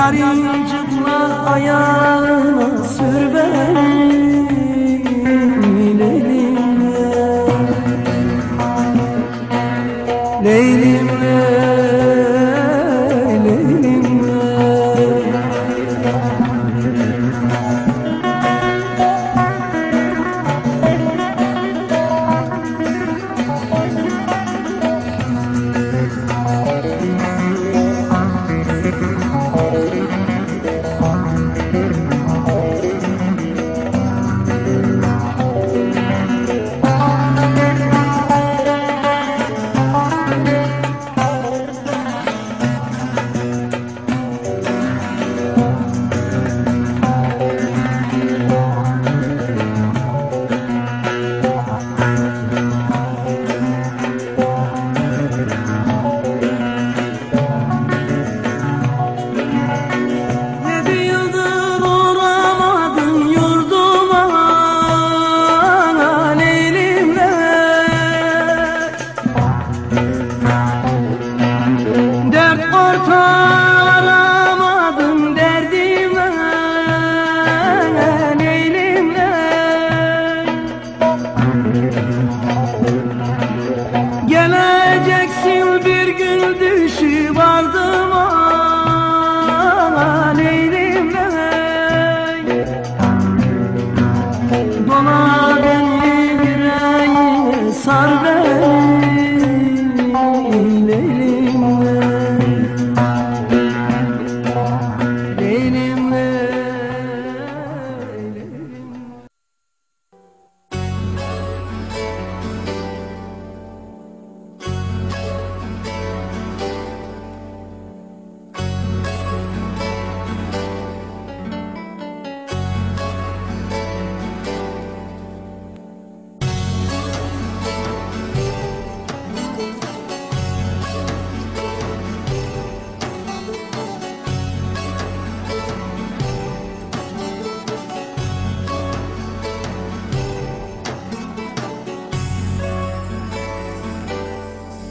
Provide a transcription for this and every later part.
Yarim ayağına sür beni Leylimle Leylimle Yola beni yüreğine sar beni.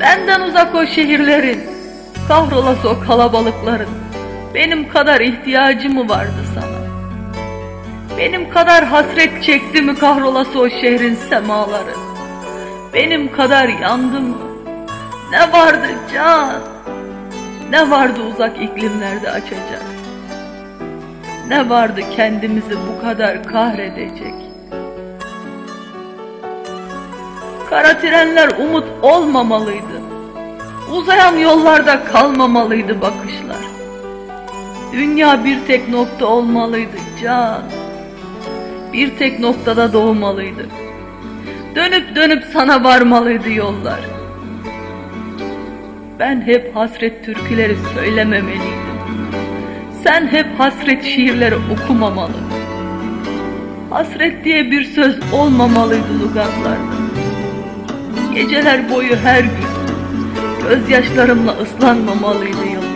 benden uzak o şehirlerin, kahrolası o kalabalıkların, benim kadar ihtiyacı mı vardı sana? Benim kadar hasret çekti mi kahrolası o şehrin semaları? Benim kadar yandı mı? Ne vardı can? Ne vardı uzak iklimlerde açacak? Ne vardı kendimizi bu kadar kahredecek? Kara trenler umut olmamalıydı. Uzayan yollarda kalmamalıydı bakışlar. Dünya bir tek nokta olmalıydı can. Bir tek noktada doğmalıydı. Dönüp dönüp sana varmalıydı yollar. Ben hep hasret türküleri söylememeliydim. Sen hep hasret şiirleri okumamalı. Hasret diye bir söz olmamalıydı lugatlarda. Geceler boyu her gün gözyaşlarımla ıslanmamalıydı yıllar.